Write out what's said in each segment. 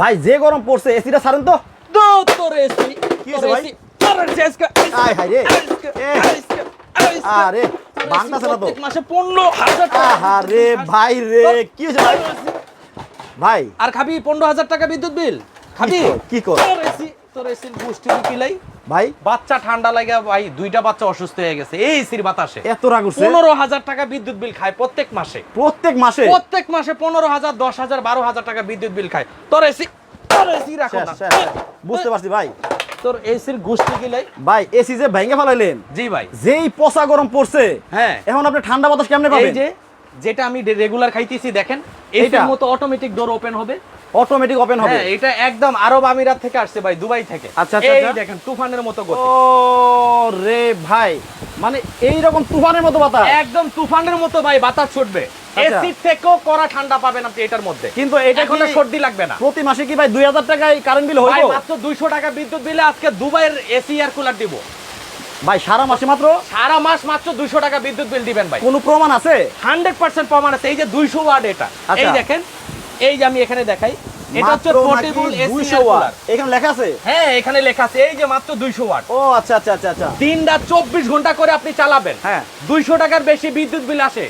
ভাই যে গরম পড়ছে এসিটা ছাড়েন তো। তোর এসি কি হয়েছে ভাই? আয় হায় রে। আরে ভাঙতাছে তো। মাসে পনেরো হাজার টাকা। ভাই রে কি হয়েছে ভাই? ভাই। আর খাবি পনেরো হাজার টাকা বিদ্যুৎ বিল। খাবি? কি কর? তোর এসি তোর এসির গোষ্ঠী ভাই? বাচ্চা ঠান্ডা লাগে ভাই দুইটা বাচ্চা অসুস্থ হয়ে গেছে। এই এসির বাতাসে। এত রাগ উঠছে? পনেরো হাজার টাকা বিদ্যুৎ বিল খায় প্রত্যেক মাসে। প্রত্যেক মাসে? প্রত্যেক মাসে পনেরো হাজার দশ হাজার বারো হাজার টাকা বিদ্যুৎ বিল খায়। তোর এসি তোর এসি রাখো না। বুঝতে পারছি ভাই। তোর এসির গোষ্ঠী কিলাই ভাই এসি যে ভেঙে ফেলাইলেন জি ভাই। যেই পচা গরম পড়ছে হ্যাঁ। এখন আপনি ঠান্ডা বাতাস কেমনে পাবেন? এই যে যেটা আমি রেগুলার খাইতেছি দেখেন এইটা? এইটার মতো অটোমেটিক ডোর ওপেন হবে। অটোমেটিক ওপেন হবে। হ্যাঁ এটা একদম আরব আমিরাত থেকে আসছে ভাই দুবাই থেকে। আচ্ছা, আচ্ছা, এই আচ্ছা। দেখেন তুফানের মতো গতি। ও রে ভাই মানে এই রকম তুফানের মতো বাতাস? একদম তুফানের মতো ভাই বাতাস ছুটবে। আচ্ছা। এসি থেকেও কড়া ঠান্ডা পাবেন আপনি এটার মধ্যে। কিন্তু এটা আর সর্দি লাগবে না। প্রতি মাসে কি ভাই দুই হাজার টাকায় কারেন্ট বিল ভাই মাত্র দুইশো টাকা বিদ্যুৎ বিলে আজকে দুবাইয়ের এসি এয়ার কুলার দিব। ভাই সারা মাসে মাত্র? সারা মাস মাত্র দুইশো টাকা বিদ্যুৎ বিল দিবেন ভাই। কোনো প্রমাণ আছে? হান্ড্রেড পার্সেন্ট প্রমাণ আছে এই যে দুইশো ওয়াট এটা। আচ্ছা। এই দেখেন এই যে আমি এখানে দেখাই এটা হচ্ছে পোর্টেবল এসি 200 ওয়াট? এখানে লেখা আছে? হ্যাঁ এখানে লেখা আছে এই যে মাত্র দুইশো ওয়াট। ও আচ্ছা আচ্ছা আচ্ছা আচ্ছা। দিন রাত চব্বিশ ঘণ্টা করে আপনি চালাবেন। হ্যাঁ। দুইশো টাকার বেশি বিদ্যুৎ বিল আসে।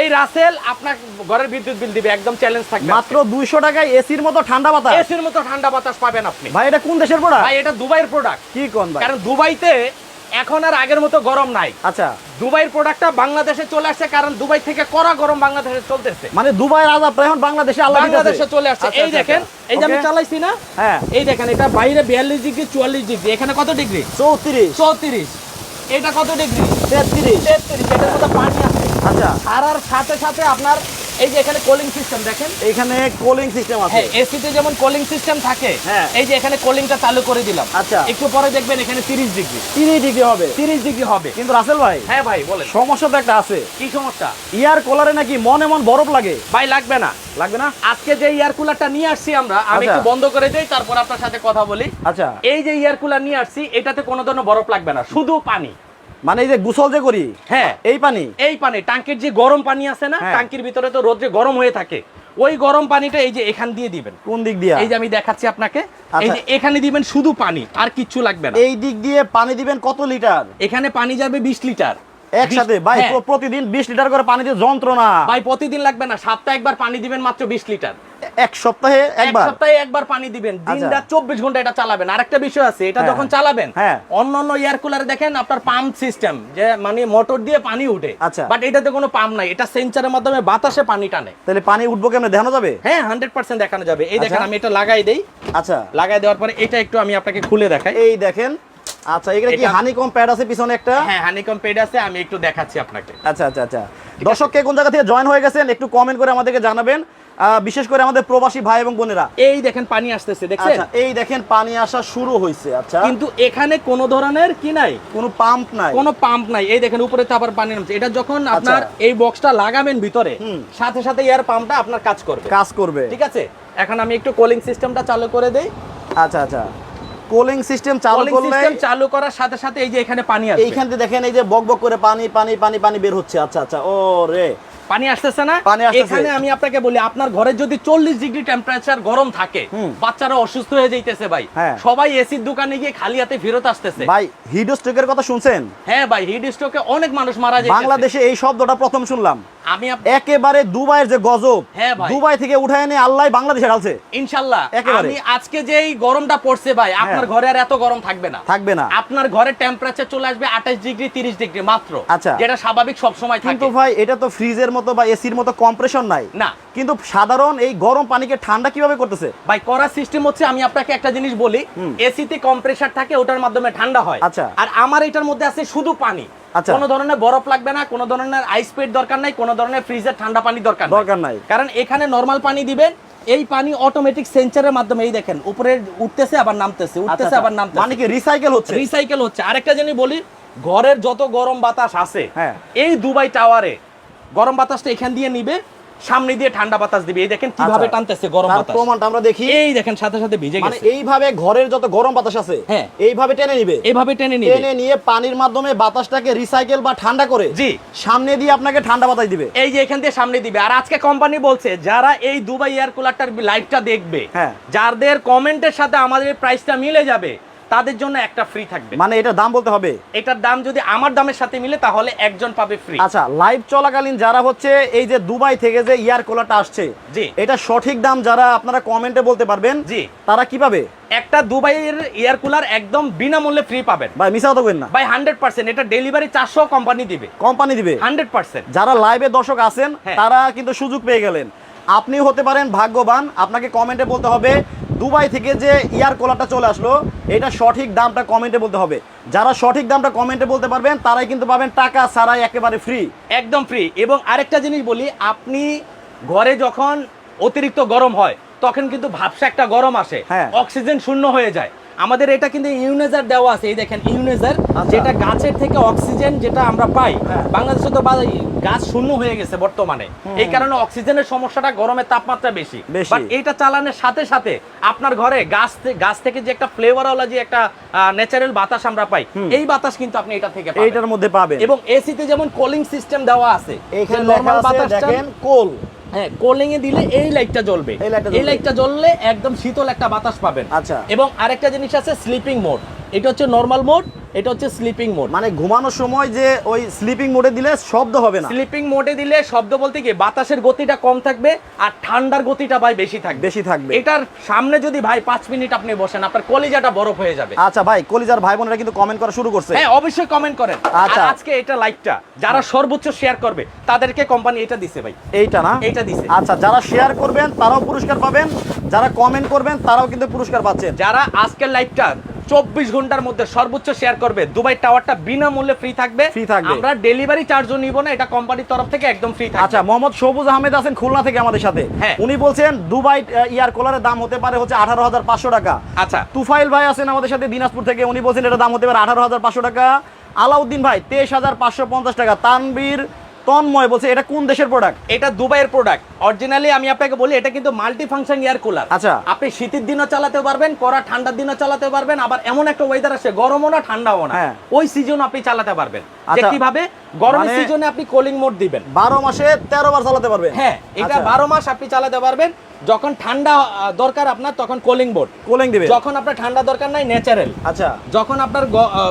এই রাসেল আপনার ঘরের বিদ্যুৎ বিল দিবে একদম চ্যালেঞ্জ থাকবে মাত্র দুইশো টাকায় এসির মতো ঠান্ডা বাতাস? এসির মতো ঠান্ডা বাতাস পাবেন আপনি। ভাই এটা কোন দেশের প্রোডাক্ট ভাই এটা দুবাইয়ের প্রোডাক্ট কি কোন ভাই? কারণ দুবাইতে এখন আর আগের মতো গরম নাই। আচ্ছা। দুবাইয়ের প্রোডাক্টটা বাংলাদেশে চলে আসছে কারণ দুবাই থেকে কড়া গরম বাংলাদেশে চলতেছে। মানে দুবাইয়ের আজাবটা এখন বাংলাদেশে বাংলাদেশে চলে আসছে। আচ্ছা, এই আচ্ছা, দেখেন আচ্ছা। এই যে আমি চালাইছি না হ্যাঁ। এই দেখেন এটা বাইরে বিয়াল্লিশ ডিগ্রি চুয়াল্লিশ ডিগ্রি এখানে কত ডিগ্রি? চৌত্রিশ। চৌত্রিশ। এটা কত ডিগ্রি? তেত্রিশ। তেত্রিশ এটার মধ্যে পানি আছে। আচ্ছা। ছাড়ার সাথে সাথে আপনার এই যে এখানে কোলিং সিস্টেম দেখেন। এখানে কুলিং সিস্টেম আছে। হ্যাঁ এসিতে যেমন কোলিং সিস্টেম থাকে হ্যাঁ। এই যে এখানে কোলিংটা চালু করে দিলাম। আচ্ছা। একটু পরে দেখবেন এখানে তিরিশ ডিগ্রি। তিরিশ ডিগ্রি হবে। তিরিশ ডিগ্রি হবে। কিন্তু রাসেল ভাই হ্যাঁ ভাই বলেন। সমস্যা তো একটা আছে। কি সমস্যা? ইয়ার কোলারে নাকি মন এমন বরফ লাগে? ভাই লাগবে না। লাগবে না? আজকে যে এয়ার কুলারটা নিয়ে আসছি আমরা আমি আচ্ছা। একটু বন্ধ করে দেই তারপর আপনার সাথে কথা বলি। আচ্ছা। এই যে এয়ার কুলার নিয়ে আসছি এটাতে কোনো ধরনের বরফ লাগবে না শুধু পানি। মানে এই যে গুসল যে করি হ্যাঁ। এই পানি? এই পানি ট্যাঙ্কির যে গরম পানি আছে না ট্যাঙ্কির টাঙ্কির ভিতরে তো রোদ্রে গরম হয়ে থাকে। ওই গরম পানিটা এই যে এখান দিয়ে দিবেন। কোন দিক দিয়ে? এই যে আমি দেখাচ্ছি আপনাকে এই আচ্ছা। যে এখানে দিবেন শুধু পানি আর কিচ্ছু লাগবে না। এই দিক দিয়ে পানি দিবেন কত লিটার? এখানে পানি যাবে বিশ লিটার। একসাথে। ভাই হ্যাঁ। প্রতিদিন বিশ লিটার করে পানি দিয়ে যন্ত্রণা। ভাই প্রতিদিন লাগবে না সপ্তাহে একবার পানি দিবেন মাত্র বিশ লিটার। এক সপ্তাহে এক একবার? সপ্তাহে একবার পানি দিবেন। দিন আচ্ছা। রাত চব্বিশ ঘণ্টা এটা চালাবেন। আরেকটা বিষয় আছে এটা হ্যাঁ। যখন চালাবেন। অন্য অন্য এয়ার কুলারে দেখেন আপনার পাম্প সিস্টেম যে মানে মোটর দিয়ে পানি উঠে। আচ্ছা। বাট এটাতে কোনো পাম্প নাই এটা সেন্সারের মাধ্যমে বাতাসে পানি টানে। তাহলে পানি উঠবো কেমনে? দেখানো যাবে? হ্যাঁ হান্ড্রেড পার্সেন্ট দেখানো যাবে। এই দেখেন আচ্ছা। আমি এটা লাগাই দেই। আচ্ছা। লাগাই দেওয়ার পরে এটা একটু আমি আপনাকে খুলে দেখাই। এই দেখেন আচ্ছা এখানে কি হানিকম প্যাড আছে পিছনে একটা? হ্যাঁ হানিকম পেড আছে আমি একটু দেখাচ্ছি আপনাকে। আচ্ছা আচ্ছা আচ্ছা। দর্শক কে কোন জায়গা থেকে জয়েন হয়ে গেছেন একটু কমেন্ট করে আমাদেরকে জানাবেন। বিশেষ করে আমাদের প্রবাসী ভাই এবং বোনেরা। এই দেখেন পানি আসতেছে দেখছেন? আচ্ছা এই দেখেন পানি আসা শুরু হয়েছে আচ্ছা। কিন্তু এখানে কোনো ধরনের কি নাই? কোনো পাম্প নাই। কোনো পাম্প নাই। এই দেখেন উপরে তো আবার পানি নামছে। এটা যখন আপনার এই বক্সটা লাগাবেন ভিতরে আচ্ছা। সাথে সাথে এয়ার পাম্পটা আপনার কাজ করবে। কাজ করবে। ঠিক আছে? এখন আমি একটু কোলিং সিস্টেমটা চালু করে দেই। আচ্ছা আচ্ছা। কুলিং সিস্টেম চালু কোলিং করলে সিস্টেম চালু করার সাথে সাথে এই যে এখানে পানি আসবে। এইখান থেকে দেখেন এই যে বক বক করে পানি পানি পানি পানি বের হচ্ছে। আচ্ছা আচ্ছা। ও রে। পানি আসতেছে না? পানি। এখানে আমি আপনাকে বলি আপনার ঘরে যদি চল্লিশ ডিগ্রি টেম্পারেচার গরম থাকে বাচ্চারা অসুস্থ হয়ে যাইতেছে ভাই। হ্যাঁ। সবাই এসির দোকানে গিয়ে খালি হাতে ফেরত আসতেছে। ভাই হিট স্ট্রোকের কথা শুনছেন? হ্যাঁ ভাই হিট স্ট্রোকে অনেক মানুষ মারা যায় বাংলাদেশে এই শব্দটা প্রথম শুনলাম। আমি একেবারে দুবাইয়ের যে গজব হ্যাঁ। দুবাই থেকে উঠায় এনে আল্লাহ বাংলাদেশে ঢালছে। ইনশাল্লাহ। আমি আজকে যে এই গরমটা পড়ছে ভাই আপনার ঘরে আর এত গরম থাকবে না। থাকবে না। আপনার ঘরে টেম্পারেচার চলে আসবে আঠাশ ডিগ্রি তিরিশ ডিগ্রি মাত্র। আচ্ছা। যেটা স্বাভাবিক সব সময় কিন্তু ভাই এটা তো ফ্রিজের মতো বা এসির মতো কম্প্রেশন নাই। না। কিন্তু সাধারণ এই গরম পানিকে ঠান্ডা কীভাবে করতেছে? ভাই করার সিস্টেম হচ্ছে আমি আপনাকে একটা জিনিস বলি। এসিতে কম্প্রেসার থাকে ওটার মাধ্যমে ঠান্ডা হয়। আচ্ছা। আর আমার এটার মধ্যে আছে শুধু পানি। কোনো ধরনের বরফ লাগবে না কোনো ধরনের আইস পেট দরকার নাই কোনো ধরনের ফ্রিজের ঠান্ডা পানি দরকার দরকার নাই। কারণ এখানে নর্মাল পানি দিবেন এই পানি অটোমেটিক সেন্সারের মাধ্যমে এই দেখেন উপরে উঠতেছে আবার নামতেছে উঠতেছে আচ্ছা, আবার আচ্ছা। নামতেছে। মানে কি রিসাইকেল হচ্ছে? রিসাইকেল হচ্ছে। আরেকটা জিনিস বলি ঘরের যত গরম বাতাস আছে হ্যাঁ। এই দুবাই টাওয়ারে গরম বাতাসটা এখান দিয়ে নিবে সামনে দিয়ে ঠান্ডা বাতাস দিবে এই দেখেন কীভাবে আচ্ছা। টানতেছে গরম বাতাস প্রমাণটা আমরা দেখি এই দেখেন সাথে সাথে ভিজে গেছে মানে গেছে এইভাবে ঘরের যত গরম বাতাস আছে হ্যাঁ। এইভাবে টেনে নিবে এভাবে টেনে নিবে টেনে নিয়ে পানির মাধ্যমে বাতাসটাকে রিসাইকেল বা ঠান্ডা করে জি। সামনে দিয়ে আপনাকে ঠান্ডা বাতাস দিবে এই যে এখান দিয়ে সামনে দিবে আর আজকে কোম্পানি বলছে যারা এই দুবাই এয়ার কুলারটার লাইভটা দেখবে হ্যাঁ। যাদের কমেন্টের সাথে আমাদের প্রাইসটা মিলে যাবে তাদের জন্য একটা ফ্রি থাকবে। মানে এটার দাম বলতে হবে? এটার দাম যদি আমার দামের সাথে মিলে তাহলে একজন পাবে ফ্রি আচ্ছা লাইভ চলাকালীন যারা হচ্ছে এই যে দুবাই থেকে যে ইয়ার কোলারটা আসছে জি। এটা সঠিক দাম যারা আপনারা কমেন্টে বলতে পারবেন জি। তারা কীভাবে একটা দুবাইয়ের এয়ার কুলার একদম বিনামূল্যে ফ্রি পাবেন। ভাই মিশা তো না। ভাই হান্ড্রেড পার্সেন্ট এটা ডেলিভারি চারশো কোম্পানি দিবে। কোম্পানি দিবে। হান্ড্রেড পার্সেন্ট যারা লাইভে দর্শক আছেন হ্যাঁ। তারা কিন্তু সুযোগ পেয়ে গেলেন। আপনি হতে পারেন ভাগ্যবান আপনাকে কমেন্টে বলতে হবে দুবাই থেকে যে ইয়ার কোলাটা চলে আসলো এটা সঠিক দামটা কমেন্টে বলতে হবে। যারা সঠিক দামটা কমেন্টে বলতে পারবেন তারাই কিন্তু পাবেন টাকা সারাই একেবারে ফ্রি একদম ফ্রি এবং আরেকটা জিনিস বলি আপনি ঘরে যখন অতিরিক্ত গরম হয় তখন কিন্তু ভাবসা একটা গরম আসে। হ্যাঁ। অক্সিজেন শূন্য হয়ে যায়। আমাদের এটা কিন্তু ইউনেজার দেওয়া আছে এই দেখেন ইউনেজার আচ্ছা। যেটা গাছের থেকে অক্সিজেন যেটা আমরা পাই হ্যাঁ। বাংলাদেশে তো গাছ শূন্য হয়ে গেছে বর্তমানে এই কারণে অক্সিজেনের সমস্যাটা গরমের তাপমাত্রা বেশি। বাট এটা চালানোর সাথে সাথে আপনার ঘরে গাছ গাছ থেকে যে একটা ফ্লেভারওয়ালা যে একটা ন্যাচারাল বাতাস আমরা পাই এই বাতাস কিন্তু আপনি এটা থেকে পাবেন। এইটার মধ্যে পাবেন এবং এসিতে যেমন কুলিং সিস্টেম দেওয়া আছে এখানে লেখা আছে দেখেন কোল হ্যাঁ কোলিং এ দিলে এই লাইটটা জ্বলবে। এই লাইটটা এই লাইটটা জ্বললে একদম শীতল একটা বাতাস পাবেন। আচ্ছা। এবং আরেকটা জিনিস আছে স্লিপিং মোড এটা হচ্ছে নর্মাল মোড এটা হচ্ছে স্লিপিং মোড মানে ঘুমানোর সময় যে ওই স্লিপিং মোডে দিলে শব্দ হবে না। স্লিপিং মোডে দিলে শব্দ বলতে কি বাতাসের গতিটা কম থাকবে আর ঠান্ডার গতিটা ভাই বেশি থাকবে। বেশি থাকবে। এটার সামনে যদি ভাই পাঁচ মিনিট আপনি বসেন আপনার কলিজাটা বরফ হয়ে যাবে। আচ্ছা ভাই কলিজার ভাই বোনেরা কিন্তু কমেন্ট করা শুরু করছে। হ্যাঁ অবশ্যই কমেন্ট করেন। আচ্ছা। আজকে এটা লাইকটা যারা সর্বোচ্চ শেয়ার করবে তাদেরকে কোম্পানি এটা দিছে ভাই। এইটা না? এটা দিছে। আচ্ছা যারা শেয়ার করবেন তারাও পুরস্কার পাবেন। যারা কমেন্ট করবেন তারাও কিন্তু পুরস্কার পাচ্ছেন। যারা আজকের লাইভটা চব্বিশ ঘণ্টার মধ্যে সর্বোচ্চ শেয়ার করবে। দুবাই টাওয়ারটা বিনামূল্যে ফ্রি থাকবে। Free থাকবে। আমরা ডেলিভারি চার্জও নিব না এটা কোম্পানির তরফ থেকে একদম ফ্রি থাকবে। আচ্ছা মোহাম্মদ সবুজ আহমেদ আছেন খুলনা থেকে আমাদের সাথে। হ্যাঁ। উনি বলছেন দুবাই ইয়ার কোলারের দাম হতে পারে হচ্ছে আঠারো হাজার পাঁচশো টাকা। আচ্ছা। তুফাইল ভাই আছেন আমাদের সাথে দিনাজপুর থেকে উনি বলছেন এটা দাম হতে পারে আঠারো হাজার পাঁচশো টাকা। আলাউদ্দিন ভাই তেইশ হাজার পাঁচশো পঞ্চাশ টাকা। তানবীর তন্ময় বলছে এটা কোন দেশের প্রোডাক্ট এটা দুবাইয়ের প্রোডাক্ট অরিজিনালি আমি আপনাকে বলি এটা কিন্তু মাল্টি ফাংশন এয়ার কুলার আচ্ছা। আপনি শীতের দিনও চালাতে পারবেন কড়া ঠান্ডার দিনও চালাতে পারবেন আবার এমন একটা ওয়েদার আসে গরমও না ঠান্ডাও না। হ্যাঁ। ওই সিজন আপনি চালাতে পারবেন। যে আচ্ছা। কীভাবে? গরমের মানে- সিজনে আপনি কোলিং মোড দিবেন। বারো মাসে তেরো বার চালাতে পারবেন। হ্যাঁ এটা আচ্ছা। বারো মাস আপনি চালাতে পারবেন। যখন ঠান্ডা দরকার আপনার তখন কোলিং বোর্ড কোলিং দিবে যখন আপনার ঠান্ডা দরকার নাই ন্যাচারাল আচ্ছা। যখন আপনার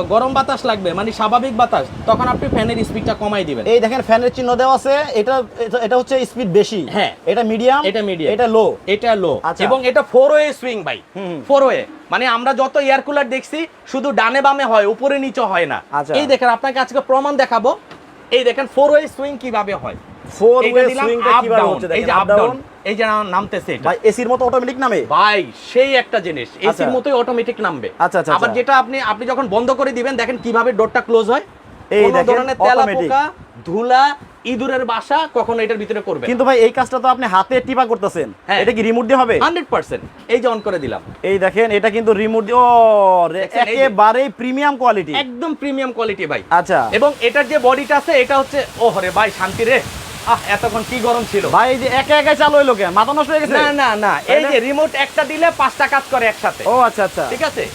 গরম বাতাস লাগবে মানে স্বাভাবিক বাতাস তখন আপনি ফ্যানের স্পিডটা কমাই দিবেন। এই দেখেন ফ্যানের চিহ্ন দেওয়া আছে এটা এটা- হচ্ছে স্পিড বেশি। হ্যাঁ। এটা মিডিয়াম এটা medium। এটা লো এটা লো আচ্ছা। এবং এটা ফোর ওয়ে সুইং ভাই। হুম। ফোর ওয়ে মানে আমরা যত এয়ার কুলার দেখছি শুধু ডানে বামে হয় উপরে নিচে হয় না। আচ্ছা। এই দেখেন আপনাকে আজকে প্রমাণ দেখাবো। এই দেখেন ফোর ওয়ে সুইং কীভাবে হয়। ফোর ওয়ে সুইংটা কীভাবে হচ্ছে এই দেখেন যে আপ ডাউন এই যে নামতেছে ভাই এসির মতো অটোমেটিক নামে? ভাই সেই একটা জিনিস এসির আচ্ছা। মতোই অটোমেটিক নামবে। আচ্ছা, আচ্ছা, আবার আচ্ছা। যেটা আপনি আপনি যখন বন্ধ করে দিবেন দেখেন কীভাবে ডোরটা ক্লোজ হয়। এই ধরনের তেলা পোকা ধুলা ইঁদুরের বাসা কখনো এটার ভিতরে করবে কিন্তু ভাই এই কাজটা তো আপনি হাতে টিপা করতেছেন। হ্যাঁ। এটা কি রিমোট দিয়ে হবে? Hundred percent. এই যে অন করে দিলাম। এই দেখেন এটা কিন্তু রিমোট দিয়ে ও রে, দেখছেন, এই প্রিমিয়াম কোয়ালিটি একদম প্রিমিয়াম কোয়ালিটি ভাই। আচ্ছা। এবং এটার যে বডিটা আছে এটা হচ্ছে ও হরে ভাই শান্তি রে। এতক্ষণ কি গরম ছিল? ভাই যে একা একাই চালু হইল কেন? মাথা নষ্ট হয়ে গেছে? না না না। এই যে রিমোট একটা দিলে পাঁচটা কাজ করে একসাথে। ও আচ্ছা আচ্ছা। ঠিক আছে?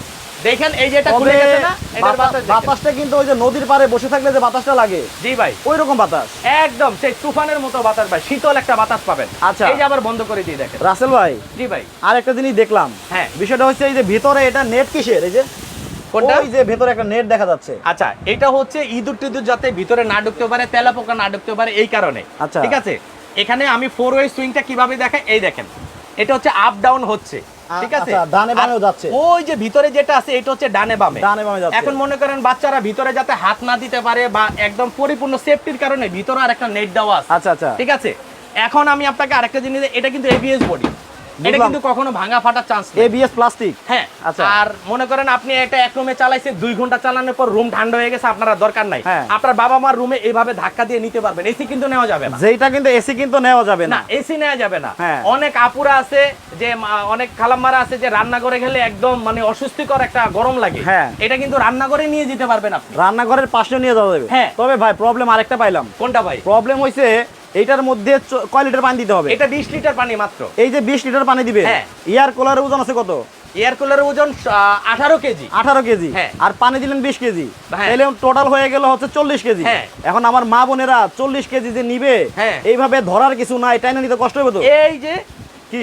দেখেন এই যে এটা খুলে গেছে না এটার বাতাস- বাতাস বাতাসটা কিন্তু ওই যে নদীর পাড়ে বসে থাকলে যে বাতাসটা লাগে জি ভাই। ওই রকম বাতাস। একদম সেই তুফানের মতো বাতাস ভাই। শীতল একটা বাতাস পাবেন। আচ্ছা। এই যে আবার বন্ধ করে দিয়ে দেখেন। রাসেল ভাই জি ভাই। আর একটা জিনিস দেখলাম। হ্যাঁ। বিষয়টা হচ্ছে এই যে ভিতরে এটা নেট কিসের? এই যে কোনটা? ওই যে ভেতরে একটা নেট দেখা যাচ্ছে। আচ্ছা এটা হচ্ছে ইঁদুর টিঁদুর যাতে ভিতরে না ঢুকতে পারে তেলা পোকা না ঢুকতে পারে এই কারণে। আচ্ছা। ঠিক আছে? এখানে আমি ফোর ওয়ে সুইংটা কীভাবে দেখাই? এই দেখেন। এটা হচ্ছে আপ ডাউন হচ্ছে। ঠিক আছে? আচ্ছা, ডানে বামেও যাচ্ছে। ওই যে ভিতরে যেটা আছে এটা হচ্ছে ডানে বামে। ডানে বামে যাচ্ছে। এখন মনে করেন বাচ্চারা ভিতরে যাতে হাত না দিতে পারে বা একদম পরিপূর্ণ সেফটির কারণে ভিতরে আর একটা নেট দেওয়া আছে। আচ্ছা আচ্ছা। ঠিক আছে? এখন আমি আপনাকে আরেকটা জিনিস এটা কিন্তু এবিএস বডি এটা কিন্তু কখনো ভাঙা ফাটার চান্স নেই। এবিএস প্লাস্টিক হ্যাঁ আচ্ছা। আর মনে করেন আপনি এটা এক রুমে চালাইছে দুই ঘণ্টা চালানোর পর রুম ঠান্ডা হয়ে গেছে আপনার দরকার নাই। হ্যাঁ। আপনার বাবা মার রুমে এইভাবে ধাক্কা দিয়ে নিতে পারবেন। এসি কিন্তু নেওয়া যাবে না। যেটা কিন্তু এসি কিন্তু নেওয়া যাবে না। এসি নেওয়া যাবে না। হ্যাঁ। অনেক আপুরা আছে যে অনেক খালাম্মারা আছে যে রান্না করে গেলে একদম মানে অস্বস্তিকর একটা গরম লাগে। হ্যাঁ। এটা কিন্তু রান্না করে নিয়ে যেতে পারবেন আপনি। রান্নাঘরের পাশে নিয়ে যাওয়া যাবে। হ্যাঁ। তবে ভাই প্রবলেম আরেকটা পাইলাম। কোনটা ভাই? প্রবলেম হইছে এইটার মধ্যে কয় লিটার পানি দিতে হবে এটা বিশ লিটার পানি মাত্র এই যে বিশ লিটার পানি দিবে হ্যাঁ। এয়ার কুলারের ওজন আছে কত এয়ার কুলারের ওজন আঠারো কেজি আঠারো কেজি হ্যাঁ। আর পানি দিলেন বিশ কেজি হ্যাঁ। তাহলে টোটাল হয়ে গেল হচ্ছে চল্লিশ কেজি। এখন আমার মা বোনেরা চল্লিশ কেজি যে নিবে হ্যাঁ। এইভাবে ধরার কিছু নাই টাইনা নিতে কষ্ট হবে তো এই যে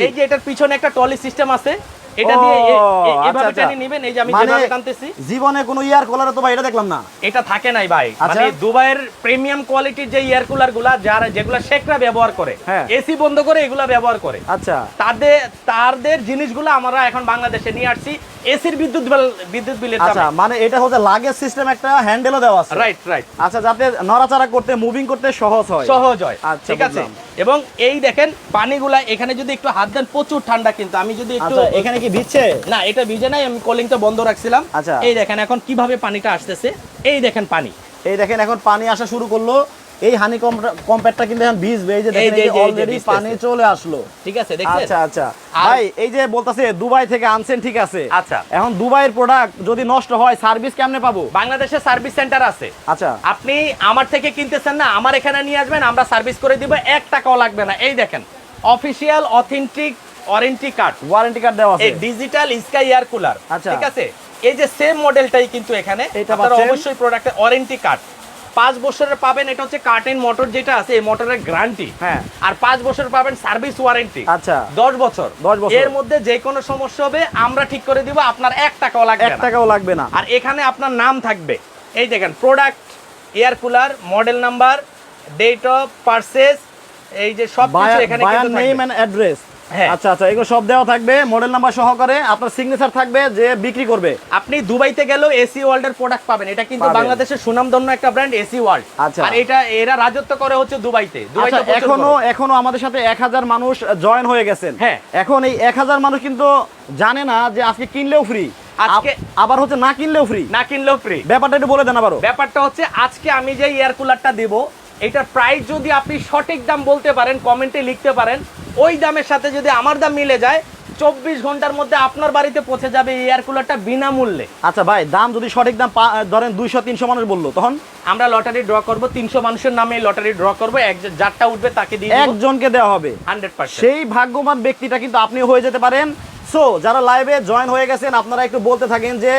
এই যে এটার পিছনে একটা টলি সিস্টেম আছে এটা দিয়ে এ- ও, এ- এভাবে। টেনে নেবেন এই যে আমি যেভাবে টানতেছি। জীবনে কোনো ইয়ার কুলারে তো ভাই এটা দেখলাম না। এটা থাকে নাই ভাই। মানে দুবাইয়ের প্রিমিয়াম কোয়ালিটির যে এয়ার কুলারগুলা যারা যেগুলা শেখরা ব্যবহার করে। এসি বন্ধ করে এগুলা ব্যবহার করে। আচ্ছা। তাদের তাদের জিনিসগুলো আমরা এখন বাংলাদেশে নিয়ে আসছি। এসির বিদ্যুৎ বিল বিদ্যুৎ বিলের আচ্ছা মানে এটা হচ্ছে লাগেজ সিস্টেম একটা হ্যান্ডেলও দেওয়া আছে। রাইট রাইট আচ্ছা যাতে নড়াচড়া করতে মুভিং করতে সহজ হয়। সহজ হয়। আচ্ছা, ঠিক আছে। এবং এই দেখেন পানিগুলা এখানে যদি একটু হাত দেন প্রচুর ঠান্ডা কিন্তু। আমি যদি একটু আচ্ছা এখানে কি ভিজছে? না এটা ভিজে নাই আমি কলিংটা বন্ধ রাখছিলাম। আচ্ছা। এই দেখেন এখন কীভাবে পানিটা আসতেছে। এই দেখেন পানি। এই দেখেন এখন পানি আসা শুরু করল। এই হানি কম্প্যাক্টটা কিন্তু এখন ভিজবে এই যে দেখেন অলরেডি পানি চলে আসলো। ঠিক আছে দেখছেন? আচ্ছা আচ্ছা। ভাই এই যে বলতাছে দুবাই থেকে আনছেন ঠিক আছে? আচ্ছা। এখন দুবাইয়ের প্রোডাক্ট যদি নষ্ট হয় সার্ভিস কেমনে পাবো? বাংলাদেশে সার্ভিস সেন্টার আছে। আচ্ছা। আপনি আমার থেকে কিনতেছেন না আমার এখানে নিয়ে আসবেন আমরা সার্ভিস করে দিব এক টাকাও লাগবে না। এই দেখেন official authentic warranty card warranty card দেওয়া আছে। ডিজিটাল স্কাই এয়ার কুলার আচ্ছা। ঠিক আছে? এই যে সেম মডেলটাই কিন্তু এখানে। এটা অবশ্যই প্রোডাক্টের ওয়ারেন্টি কার্ড পাঁচ বছরের পাবেন এটা হচ্ছে কার্টেন মোটর যেটা আছে এই মোটরের গ্যারান্টি হ্যাঁ। আর পাঁচ বছর পাবেন সার্ভিস ওয়ারেন্টি আচ্ছা। দশ বছর। 10 বছর। এর মধ্যে যে কোনো সমস্যা হবে আমরা ঠিক করে দিব আপনার এক টাকাও লাগবে এক টাকাও লাগবে না। আর এখানে আপনার নাম থাকবে। এই দেখেন product air cooler model number date of purchase এই যে সব কিছু এখানে কিন্তু নেম এন্ড অ্যাড্রেস। আচ্ছা আচ্ছা এগুলো সব দেওয়া থাকবে মডেল নাম্বার সহকারে আপনার সিগনেচার থাকবে যে বিক্রি করবে। আপনি দুবাইতে গেলেও এসি ওয়ার্ল্ডের প্রোডাক্ট পাবেন। এটা কিন্তু বাংলাদেশের সুনামধন্য একটা ব্র্যান্ড এসি ওয়ার্ল্ড। আচ্ছা। আর এটা এরা রাজত্ব করে হচ্ছে দুবাইতে। দুবাইতে আচ্ছা এখনও এখনও আমাদের সাথে এক হাজার মানুষ জয়েন হয়ে গেছেন। হ্যাঁ। এখন এই এক হাজার মানুষ কিন্তু জানে না যে আজকে কিনলেও ফ্রি আজকে- আবার হচ্ছে না কিনলেও ফ্রি না কিনলেও ফ্রি ব্যাপারটা একটু বলে দেন আবারও। ব্যাপারটা হচ্ছে আজকে আমি যে এয়ার কুলারটা দেব এটার প্রাইস যদি আপনি সঠিক দাম বলতে পারেন কমেন্টে লিখতে পারেন ওই দামের সাথে যদি আমার দাম মিলে যায় চব্বিশ ঘণ্টার মধ্যে আপনার বাড়িতে পৌঁছে যাবে এয়ার কুলারটা বিনামূল্যে। আচ্ছা ভাই দাম যদি সঠিক দাম ধরেন দুইশো তিনশো মানুষ বলল তখন? আমরা লটারি ড্র করব তিনশো মানুষের নামে লটারি ড্র করব এক যারটা উঠবে তাকে দিয়ে একজনকে দেওয়া হবে। হান্ড্রেড পার্সেন্ট সেই ভাগ্যবান ব্যক্তিটা কিন্তু আপনি হয়ে যেতে পারেন। সো যারা লাইভে জয়েন হয়ে গেছেন আপনারা একটু বলতে থাকেন যে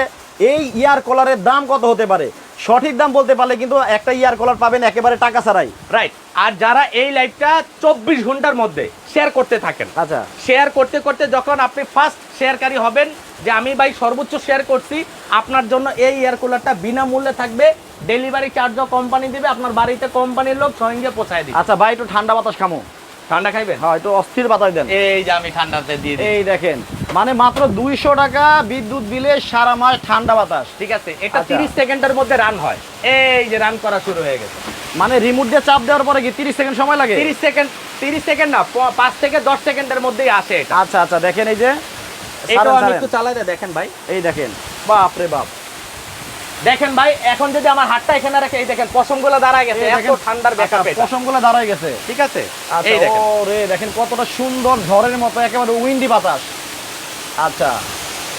এই ইয়ার কলারের দাম কত হতে পারে? সঠিক দাম বলতে পারলে কিন্তু একটা ইয়ার কলার পাবেন একেবারে টাকা ছাড়াই। রাইট আর যারা এই লাইভটা চব্বিশ ঘণ্টার মধ্যে শেয়ার করতে থাকেন আচ্ছা। শেয়ার করতে করতে যখন আপনি ফার্স্ট শেয়ারকারী হবেন যে আমি ভাই সর্বোচ্চ শেয়ার করছি আপনার জন্য এই এয়ার কুলারটা বিনামূল্যে থাকবে ডেলিভারি চার্জও কোম্পানি দিবে আপনার বাড়িতে কোম্পানির লোক সঙ্গে পৌঁছায় দিবে। আচ্ছা ভাই একটু ঠান্ডা বাতাস খামো। ঠান্ডা খাইবেন? হ্যাঁ একটু অস্থির বাতাস দেন। এই যে আমি ঠান্ডাতে দিয়ে এই দেখেন মানে মাত্র দুইশো টাকা বিদ্যুৎ বিলে সারা মাস ঠান্ডা বাতাস। ঠিক আছে এটা আচ্ছা। তিরিশ সেকেন্ডের মধ্যে রান হয়। এই যে রান করা শুরু হয়ে গেছে। মানে রিমোট দিয়ে চাপ দেওয়ার পরে কি তিরিশ সেকেন্ড সময় লাগে? তিরিশ সেকেন্ড তিরিশ সেকেন্ড না পাঁচ থেকে দশ সেকেন্ডের মধ্যেই আসে এটা। আচ্ছা আচ্ছা দেখেন এই যে। একটু চালাই দেখেন ভাই। এই দেখেন বাপ রে বাপ। দেখেন ভাই এখন যদি আমার হাতটা এখানে রাখে এই দেখেন পশমগুলো দাঁড়ায় গেছে এত ঠান্ডার ব্যাকআপ আচ্ছা, পশমগুলো দাঁড়ায় গেছে। ঠিক আছে? আচ্ছা এই দেখেন। ও রে দেখেন কতটা সুন্দর ঝড়ের মতো একেবারে উইন্ডি বাতাস। আচ্ছা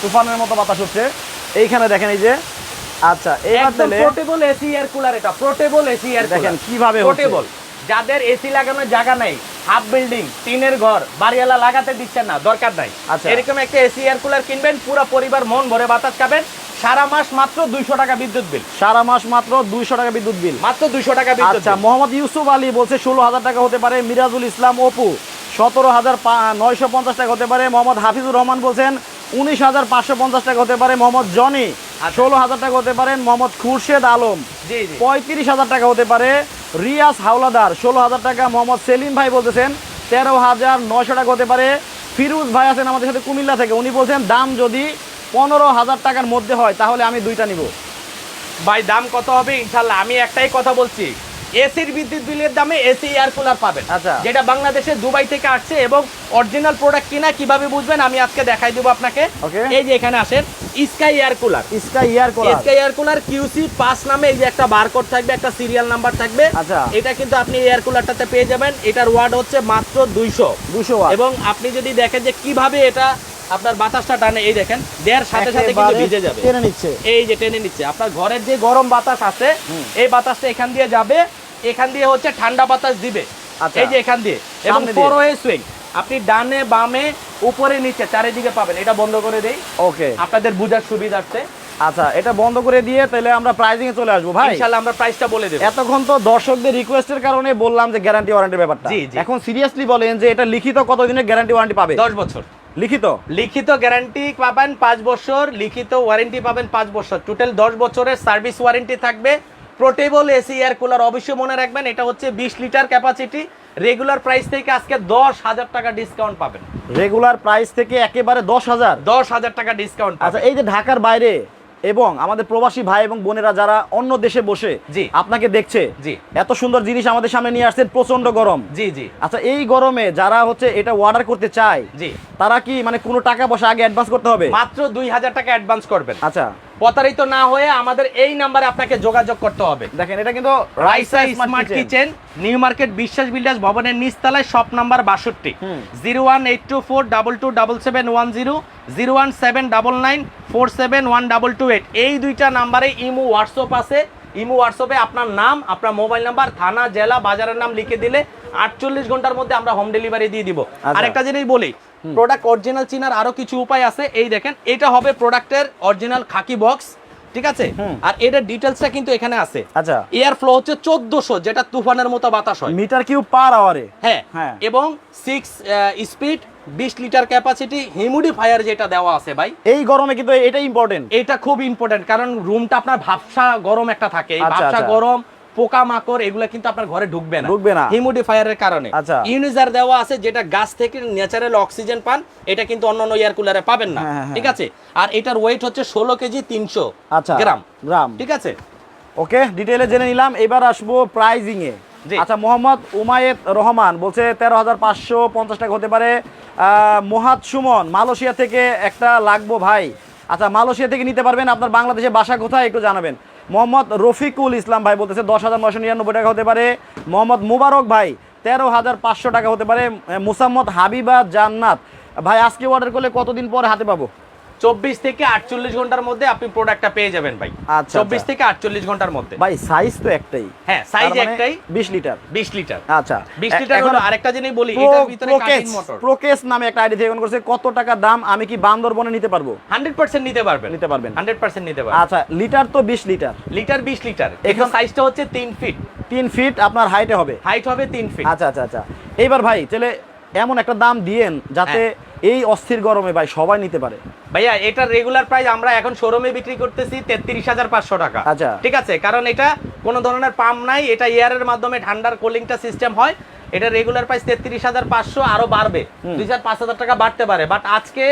তুফানের মতো বাতাস হচ্ছে। এইখানে দেখেন এই যে আচ্ছা এইবার একদম তাহলে পোর্টেবল এসি এয়ার কুলার এটা পোর্টেবল এসি এয়ার দেখেন কীভাবে পোর্টেবল যাদের এসি লাগানোর জায়গা নেই হাফ বিল্ডিং টিনের ঘর বাড়িওয়ালা লাগাতে দিচ্ছেন না দরকার নাই। আচ্ছা। এরকম একটা এসি এয়ার কুলার কিনবেন পুরো পরিবার মন ভরে বাতাস খাবেন। সারা মাস মাত্র দুইশো টাকা বিদ্যুৎ বিল। সারা মাস মাত্র দুইশো টাকা বিদ্যুৎ বিল। মাত্র দুইশো টাকা বিদ্যুৎ আচ্ছা মোহাম্মদ ইউসুফ আলী বলছে ষোলো হাজার টাকা হতে পারে মিরাজুল ইসলাম অপু সতেরো হাজার নয়শো পঞ্চাশ টাকা হতে পারে মোহাম্মদ হাফিজুর রহমান বলছেন উনিশ হাজার পাঁচশো পঞ্চাশ টাকা হতে পারে মোহাম্মদ জনি আচ্ছা। ষোলো হাজার টাকা হতে পারেন মোহাম্মদ খুরশেদ আলম পঁয়ত্রিশ হাজার টাকা হতে পারে রিয়াজ হাওলাদার ষোলো হাজার টাকা মোহাম্মদ সেলিম ভাই বলতেছেন তেরো হাজার নয়শো টাকা হতে পারে ফিরুজ ভাই আছেন আমাদের সাথে কুমিল্লা থেকে উনি বলছেন দাম যদি পনেরো হাজার টাকার মধ্যে হয় তাহলে আমি দুইটা নিব। ভাই দাম কত হবে? ইনশাল্লাহ আমি একটাই কথা বলছি। এসির বিদ্যুৎ বিলের দামে এসি এয়ার কুলার পাবেন। আচ্ছা। যেটা বাংলাদেশে দুবাই থেকে আসছে এবং অরিজিনাল প্রোডাক্ট কিনা কীভাবে বুঝবেন আমি আজকে দেখাই দেবো আপনাকে। এই যে এখানে আসেন Sky air cooler Sky air cooler Sky air cooler QC pass নামে এই যে একটা বারকোড থাকবে একটা সিরিয়াল নাম্বার থাকবে। আচ্ছা। এটা কিন্তু আপনি এয়ার কুলারটাতে পেয়ে যাবেন। এটার ওয়ার্ড হচ্ছে মাত্র দুইশো। দুশো এবং আপনি যদি দেখেন যে কীভাবে এটা আপনার বাতাসটা টানে এই দেখেন দেওয়ার সাথে সাথে কিন্তু ভিজে যাবে। টেনে নিচ্ছে। এই যে টেনে নিচ্ছে আপনার ঘরের যে গরম বাতাস আছে এই বাতাসটা এখান দিয়ে যাবে এখান দিয়ে হচ্ছে ঠান্ডা বাতাস দিবে। আচ্ছা। এই যে এখান দিয়ে এবং। ফোর ওয়ে সুইং আপনি ডানে বামে উপরে নিচে চারিদিকে পাবেন। এটা বন্ধ করে দেই। ওকে। আপনাদের বুঝার সুবিধার্থে। আচ্ছা এটা বন্ধ করে দিয়ে তাহলে আমরা প্রাইজিং এ চলে আসব ভাই। ইনশাআল্লাহ আমরা প্রাইসটা বলে দেব। এতক্ষণ তো দর্শকদের রিকোয়েস্টের কারণে বললাম যে গ্যারান্টি ওয়ারেন্টি ব্যাপারটা। এখন সিরিয়াসলি বলেন যে এটা লিখিত কতদিনের গ্যারান্টি ওয়ারেন্টি পাবে? 10 বছর। লিখিত? লিখিত গ্যারান্টি পাবেন পাঁচ বছর লিখিত ওয়ারেন্টি পাবেন পাঁচ বছর। টোটাল দশ বছরের সার্ভিস ওয়ারেন্টি থাকবে। পোর্টেবল এসি এয়ার কুলার অবশ্যই মনে রাখবেন এটা হচ্ছে বিশ লিটার ক্যাপাসিটি রেগুলার প্রাইস থেকে আজকে দশ হাজার টাকা ডিসকাউন্ট পাবেন। রেগুলার প্রাইস থেকে একেবারে দশ হাজার? দশ হাজার টাকা ডিসকাউন্ট আচ্ছা এই যে ঢাকার বাইরে এবং আমাদের প্রবাসী ভাই এবং বোনেরা যারা অন্য দেশে বসে জি। আপনাকে দেখছে জি। এত সুন্দর জিনিস আমাদের সামনে নিয়ে আসছেন প্রচণ্ড গরম। জি জি। আচ্ছা এই গরমে যারা হচ্ছে এটা অর্ডার করতে চায় জি। তারা কি মানে কোনো টাকা পয়সা আগে অ্যাডভান্স করতে হবে? মাত্র দুই হাজার টাকা অ্যাডভান্স করবেন। আচ্ছা। প্রতারিত না হয়ে আমাদের এই নাম্বারে আপনাকে যোগাযোগ করতে হবে। দেখেন এটা কিন্তু Raisa smart kitchen New Market Biswas builders ভবনের নিচতলায় শপ নাম্বার বাষট্টি। Zero one eight two four double two double seven one zero zero one seven double nine four seven one double two eight এই দুইটা নাম্বারে imo WhatsApp আছে। Imo হোয়াটসঅ্যাপে আপনার নাম আপনার মোবাইল নাম্বার থানা জেলা বাজারের নাম লিখে দিলে আটচল্লিশ ঘণ্টার মধ্যে আমরা হোম ডেলিভারি দিয়ে দিব। আচ্ছা। আরেকটা জিনিস বলি প্রোডাক্ট অরিজিনাল চিনার আরও কিছু উপায় আছে। এই দেখেন এটা হবে প্রোডাক্টের অরিজিনাল খাকি বক্স ঠিক আছে? আর এটার ডিটেলসটা কিন্তু এখানে আছে। আচ্ছা। এয়ার ফ্লো হচ্ছে চোদ্দশো যেটা তুফানের মতো বাতাস হয়। মিটার কিউ পার আওয়ারে হ্যাঁ। হ্যাঁ। এবং সিক্স স্পিড বিশ লিটার ক্যাপাসিটি হিউমিডিফায়ার যেটা দেওয়া আছে ভাই। এই গরমে কিন্তু এটা ইম্পর্টেন্ট এটা খুব ইম্পর্টেন্ট কারণ রুমটা আপনার ভাবসা গরম একটা থাকে। এই আচ্ছা, ভাবসা আচ্ছা। গরম পোকা মাকড় এগুলো কিন্তু আপনার ঘরে ঢুকবে না। ঢুকবে না। হিউমিডিফায়ারের কারণে। আচ্ছা। ইউনিজার দেওয়া আছে যেটা গাছ থেকে ন্যাচারাল অক্সিজেন পান এটা কিন্তু অন্যান্য এয়ার কুলারে পাবেন না। হ্যাঁ, হ্যাঁ। ঠিক আছে? আর এটার ওয়েট হচ্ছে ষোলো কেজি তিনশো আচ্ছা গ্রাম। গ্রাম। ঠিক আছে? ওকে ডিটেলে জেনে নিলাম। এবার আসব প্রাইজিং এ। আচ্ছা মোহাম্মদ উমায়েদ রহমান বলছে তেরো হাজার পাঁচশো পঞ্চাশ টাকা হতে পারে। মোহাত সুমন মালয়েশিয়া থেকে একটা লাগবো ভাই। আচ্ছা মালয়েশিয়া থেকে নিতে পারবেন। আপনার বাংলাদেশে বাসা কোথায় একটু জানাবেন। মোহাম্মদ রফিকুল ইসলাম ভাই বলতেছে, দশ হাজার নয়শো নিরানব্বই টাকা হতে পারে। মোহাম্মদ মুবারক ভাই, তেরো হাজার পাঁচশো টাকা হতে পারে। মুসাম্মদ হাবিবা জান্নাত। ভাই, আজকে অর্ডার করলে কতদিন পরে হাতে পাবো? চব্বিশ থেকে আটচল্লিশ ঘণ্টার মধ্যে আপনি প্রোডাক্টটা পেয়ে যাবেন ভাই। আচ্ছা, চব্বিশ আচ্ছা। থেকে আটচল্লিশ ঘণ্টার মধ্যে। ভাই সাইজ তো একটাই। হ্যাঁ সাইজ একটাই। বিশ লিটার বিশ লিটার আচ্ছা। বিশ লিটার হলো আরেকটা জিনিস বলি এটার ভিতরে প্রোকেস কাটিং মোটর প্রোকেস নামে একটা আইডি থেকে করছে। কত টাকা দাম আমি কি বান্দরবনে নিতে পারব? হান্ড্রেড পার্সেন্ট নিতে পারবেন। নিতে পারবেন। হান্ড্রেড পার্সেন্ট নিতে পারবেন। আচ্ছা লিটার তো বিশ লিটার লিটার বিশ লিটার এখন- এখন সাইজটা হচ্ছে তিন ফিট তিন ফিট আপনার হাইটে হবে। হাইট হবে তিন ফিট আচ্ছা আচ্ছা আচ্ছা। এইবার ভাই তাহলে এমন একটা দাম দিয়েন যাতে হ্যাঁ। এই অস্থির গরমে ভাই সবাই নিতে পারে। ভাইয়া এটার রেগুলার প্রাইস আমরা এখন শোরুমে বিক্রি করতেছি তেত্রিশ হাজার পাঁচশো টাকা। আচ্ছা। ঠিক আছে কারণ এটা কোনো ধরনের পাম্প নাই এটা এয়ারের মাধ্যমে ঠান্ডার কুলিংটা সিস্টেম হয়। এটা রেগুলার প্রাইস তেত্রিশ হাজার পাঁচশো আরও বাড়বে। দুই হাজার পাঁচ হাজার টাকা বাড়তে পারে। বাট আজকে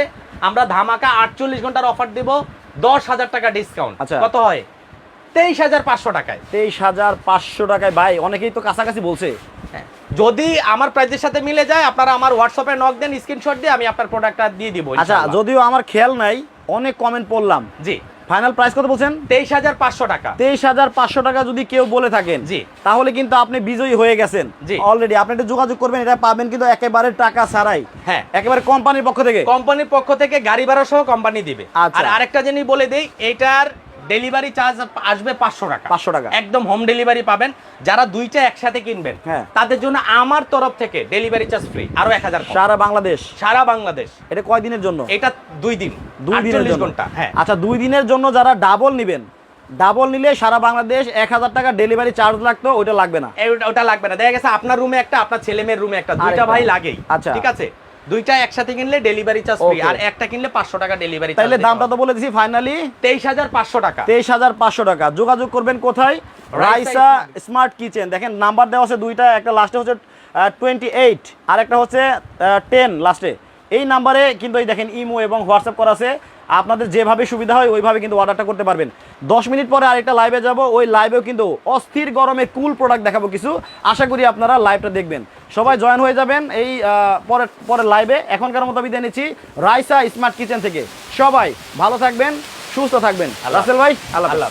আমরা ধামাকা আটচল্লিশ ঘণ্টার অফার দিব দশ হাজার টাকা ডিসকাউন্ট আচ্ছা। কত হয়? তেইশ হাজার পাঁচশো টাকায়। তেইশ হাজার পাঁচশো টাকায়। ভাই অনেকেই তো কাছাকাছি বলছে। যদি আমার প্রাইসের সাথে মিলে যায় আপনারা আমার হোয়াটসঅ্যাপে নক দেন স্ক্রিনশট দিয়ে আমি আপনার প্রোডাক্টটা দিয়ে দিব আচ্ছা যদিও আমার খেয়াল নাই অনেক কমেন্ট পড়লাম। জি। ফাইনাল প্রাইস কত বলছেন? তেইশ হাজার পাঁচশো টাকা। তেইশ হাজার পাঁচশো টাকা যদি কেউ বলে থাকেন জি। তাহলে কিন্তু আপনি বিজয়ী হয়ে গেছেন। জি। অলরেডি আপনি একটু যোগাযোগ করবেন এটা পাবেন কিন্তু একেবারে টাকা ছাড়াই। হ্যাঁ। একেবারে কোম্পানির পক্ষ থেকে? কোম্পানির পক্ষ থেকে গাড়ি ভাড়া সহ কোম্পানি দিবে। আচ্ছা। আর আরেকটা জিনিস বলে দেই এটার ডেলিভারি চার্জ আসবে পাঁচশো টাকা। 500 টাকা। একদম হোম ডেলিভারি পাবেন। যারা দুইটা একসাথে কিনবেন হ্যাঁ। তাদের জন্য আমার তরফ থেকে ডেলিভারি চার্জ ফ্রি আরও এক হাজার সারা বাংলাদেশ? সারা বাংলাদেশ। এটা কয় দিনের জন্য? এটা দুই দিন দুই দিনের 48 ঘণ্টা হ্যাঁ। আচ্ছা দুই দিনের জন্য যারা ডাবল নেবেন ডাবল নিলে সারা বাংলাদেশ এক হাজার টাকা ডেলিভারি চার্জ লাগতো ওইটা লাগবে না। ওটা- ওটা লাগবে না। দেখা গেছে আপনার রুমে একটা আপনার ছেলে মেয়ের রুমে একটা দুইটা ভাই লাগেই আচ্ছা। ঠিক আছে? দুইটা একসাথে কিনলে ডেলিভারি চার্জ ফ্রি আর একটা কিনলে পাঁচশো টাকা ডেলিভারি তাহলে দামটা তো বলে দিছি ফাইনালি তেইশ হাজার পাঁচশো টাকা। তেইশ হাজার পাঁচশো টাকা। যোগাযোগ করবেন কোথায়? রাইসা স্মার্ট কিচেন দেখেন নাম্বার দেওয়া আছে দুইটা একটা লাস্টে হচ্ছে টোয়েন্টি এইট আর একটা হচ্ছে 10 লাস্টে এই নাম্বারে কিন্তু এই দেখেন ইমো এবং হোয়াটসঅ্যাপ করা আছে। আপনাদের যেভাবে সুবিধা হয় ওইভাবে কিন্তু অর্ডারটা করতে পারবেন। দশ মিনিট পরে আরেকটা লাইভে যাব ওই লাইভেও কিন্তু অস্থির গরমে কুল প্রোডাক্ট দেখাবো কিছু। আশা করি আপনারা লাইভটা দেখবেন। সবাই জয়েন হয়ে যাবেন এই পরে পরের পরের লাইভে এখনকার মতো বিদায় নিচ্ছি রাইসা স্মার্ট কিচেন থেকে। সবাই ভালো থাকবেন সুস্থ থাকবেন। রাসেল ভাই আল্লাহ। আল্লাহ।